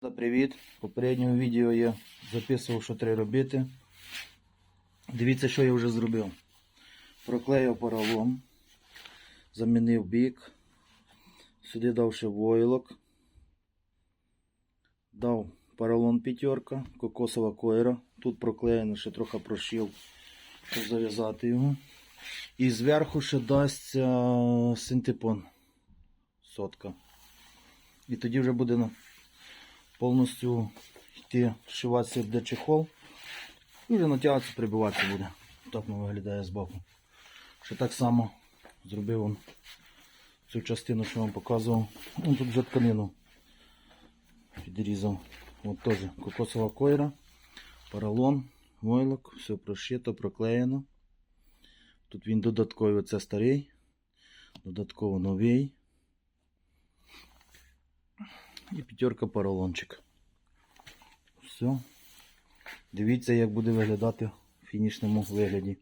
Привіт! В попередньому відео я записував, що треба робити. Дивіться, що я вже зробив. Проклеїв поролон, замінив бік, сюди дав ще войлок, дав поролон п'ятерка, кокосова койра. Тут проклеєно, ще трохи прошив, щоб зав'язати його. І зверху ще дасться синтепон сотка. І тоді вже буде на повністю йти вшиватися де чехол. І вже натягатися, прибиватися буде. Так воно виглядає збоку. Ще так само зробив он цю частину, що вам показував. Ну, тут вже тканину підрізав. От теж кокосова койра, поролон, войлок, все прошито, проклеєно. Тут він додатковий, це старий, додатково новий. І п'ятерка поролончик. Все. Дивіться, як буде виглядати в фінішному вигляді.